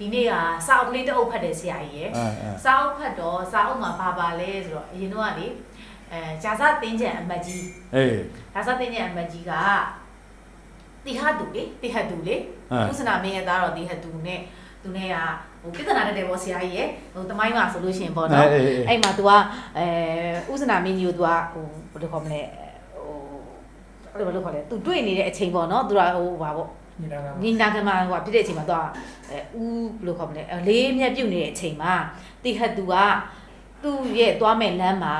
ဒီနေ့ကစာအုပ်ကလေးတစ်အုပ်ဖတ်တယ်ဆရာကြီးရယ် အဲအဲ စာအုပ်ဖတ်တော့စာအုပ်မှာဘာပါလဲဆိုတော့အရင်တော့ကလေအဲဂျာဇတင်းကျန်အမတ်ကြီး အေး ဂျာဇတင်းကျန်အမတ်ကြီးကတိဟတူလေတိဟတူလေ အဲ ဥစနာမင်းရဲ့သားတော်တိဟတူနဲ့သူနဲ့ကဟိုပြဿနာတက်တယ်ပေါ့ဆရာကြီးရယ်ဟိုတမိုင်းမှာဆိုလို့ရှိရင်ပေါ့နော် အေးအေးအေး အဲ့မှာ तू ကအဲဥစနာမင်းကြီးကို तू ကဟိုဘယ်လိုခေါ်မလဲဟိုအဲ့လိုဘယ်လိုခေါ်လဲ तू တွေ့နေတဲ့အချိန်ပေါ့နော် तू ကဟိုဘာပေါ့ ညီလာခံညီနာကမှာဟိုဖြစ်တဲ့အချိန်မှာတော့အဲဦးဘယ်လိုခေါ်မလဲအလေးမြတ်ပြုတ်နေတဲ့အချိန်မှာတိဟတ်သူကသူ့ရဲ့သွားမဲ့လမ်းမှာ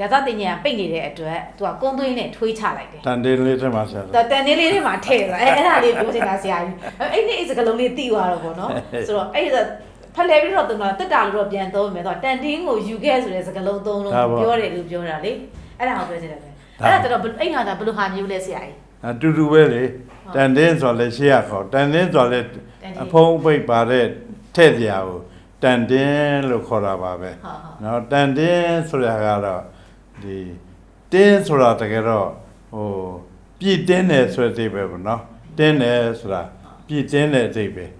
ရာသတင်ညာပိတ်နေတဲ့အတွက်သူကကုန်းသွင်းနဲ့ထွေးချလိုက်တယ်တန်တင်းလေးထက်မှာဆရာတော်တန်လေးလေးတွေမှာထည့်တယ်အဲအဲ့ဒါလေးပြောချင်တာဆရာကြီးအဲ့အဲ့ဒီစကလုံးလေးတိသွားတော့ဗောနော်ဆိုတော့အဲ့ဒါဖလဲပြီးတော့သူကတက်တာလို့တော့ပြန်သုံးမယ်တော့တန်တင်းကိုယူခဲ့ဆိုတဲ့စကလုံးသုံးလုံးပြောတယ်လို့ပြောတာလေအဲ့ဒါကိုပြောချင်တယ်ပဲအဲ့ဒါတော့အဲ့ဟာကဘယ်လိုဟာမျိုးလဲဆရာကြီး အတူတူပဲလေတန်တင်းဆိုလဲရှေ့ရခေါ်တန်တင်းဆိုလဲတန်တင်းအဖုံးပိတ်ပါတဲ့ထဲ့စရာကိုတန်တင်းလို့ခေါ်တာပါပဲဟုတ်ဟုတ်နော်တန်တင်းဆိုတာကတော့ဒီတင်းဆိုတာတကယ်တော့ဟိုပြည့်တင်းတယ်ဆိုတဲ့အဓိပ္ပာယ်ပေါ့နော်တင်းတယ်ဆိုတာပြည့်တင်းတဲ့အဓိပ္ပာယ်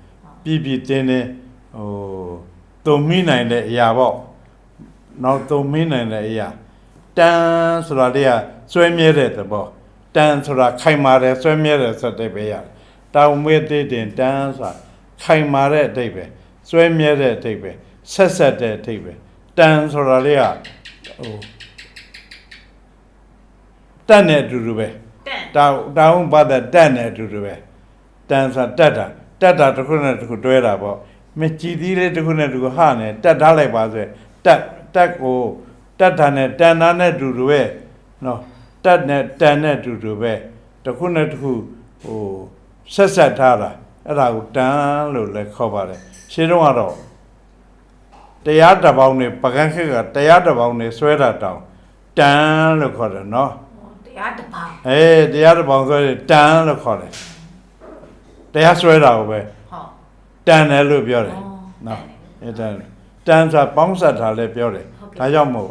ပြည့်ပြည့်တင်းတင်းဟိုတုံမိနိုင်တဲ့အရာပေါ့နောက်တုံမိနိုင်တဲ့အရာတန်ဆိုတာလေးကစွဲမြဲတဲ့သဘော တန်ဆိုတာခိုင်မာတယ်စွဲမြဲတယ်ဆိုတဲ့အဓိပ္ပာယ်ရတယ်တောင်မွေးသေးတင်တန်ဆိုတာခိုင်မာတဲ့အဓိပ္ပာယ်စွဲမြဲတဲ့အဓိပ္ပာယ်ဆက်ဆက်တဲ့အဓိပ္ပာယ်တန်ဆိုတာလေးကဟိုတက်နဲ့အတူတူပဲတန်တောင်းတောင်းပါတဲ့တက်နဲ့အတူတူပဲတန်ဆိုတက်တာတက်တာတစ်ခုနဲ့တစ်ခုတွဲတာပေါ့မကြည်သီးလေးတစ်ခုနဲ့တစ်ခုဟာနဲ့တက်ထားလိုက်ပါဆိုရင်တက်တက်ကိုတက်တာနဲ့တန်တာနဲ့အတူတူပဲနော် တက်နဲ့တန်နဲ့အတူတူပဲတစ်ခုနဲ့တစ်ခုဟိုဆက်ဆက်ထားတာအဲ့ဒါကိုတန်လို့လည်းခေါ်ပါတယ်ရှင်းတော့ကတော့တရားတစ်ပေါင်းနဲ့ပကန်းခက်ကတရားတစ်ပေါင်းနဲ့ဆွဲတာတောင်တန်လို့ခေါ်တယ်နော်တရားတစ်ပါးအေးတရားတစ်ပေါင်းဆွဲတယ်တန်လို့ခေါ်တယ်တရားဆွဲတာကိုပဲဟုတ်တန်တယ်လို့ပြောတယ်ဩနော်အဲတန်တန်ဆိုတာပေါင်းဆက်တာလည်းပြောတယ်ဟုတ်ကဲ့ဒါကြောင့်မို့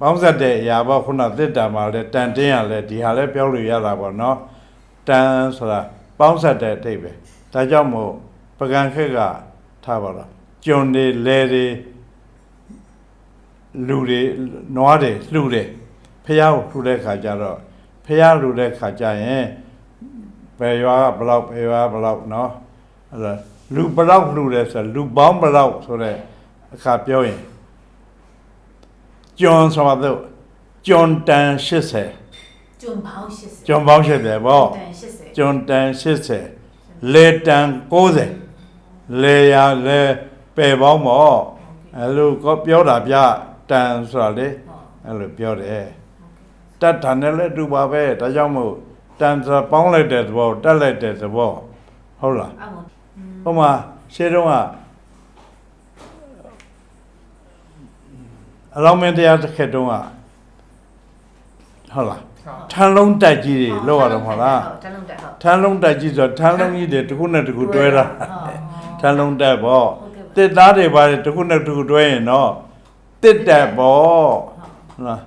ပေါင်းဆက်တဲ့အရာပေါ့ခုနသစ်တာမှာလည်းတန်တင်းရလဲဒီဟာလည်းပြောလို့ရတာပေါ့နော်တန်ဆိုတာပေါင်းဆက်တဲ့အထိပ်ပဲဒါကြောင့်မို့ပကံခက်ကထားပါတော့ကျွန်းတွေလဲတွေလူတွေနွားတွေလှူတယ်ဖះကိုလှူတဲ့ခါကျတော့ဖះလှူတဲ့ခါကျရင်ဘယ်ရွာကဘလောက်ဘယ်ရွာကဘလောက်နော်အဲ့ဒါလူဘလောက်လှူတယ်ဆိုတော့လူပေါင်းဘလောက်ဆိုတဲ့အခါပြောရင် ကျွန်းဆိုတော့ကျွန်းတန်80ကျွန်းပေါင်း80ကျွန်းပေါင်း80ပေါ့တန်80ကျွန်းတန်80လေတန်90လေရလေပေပေါင်းပေါ့အဲ့လိုก็ပြောတာဗျတန်ဆိုတာလေဟုတ်အဲ့လိုပြောတယ်တတ်တာနဲ့လည်းအတူပါပဲဒါကြောင့်မို့တန်ဆိုတာပေါင်းလိုက်တဲ့သဘောတက်လိုက်တဲ့သဘောဟုတ်လားအမောဟိုမှာရှင်းတော့ အလောင်းမင်းတရားတစ်ခက်တုံးကဟုတ်လားဟုတ်ထန်းလုံးတက်ကြီးတွေလောက်ရတော့မဟုတ်လားတန်လုံးတက်ဟုတ်ထန်းလုံးတက်ကြီးဆိုတော့ထန်းလုံးကြီးတွေတစ်ခုနဲ့တစ်ခုတွဲတာထန်းလုံးတက်ပေါ့ဟုတ်ကဲ့တစ်သားတွေပါတယ်တစ်ခုနဲ့တစ်ခုတွဲရင်တော့တစ်တက်ပေါ့ဟုတ်လား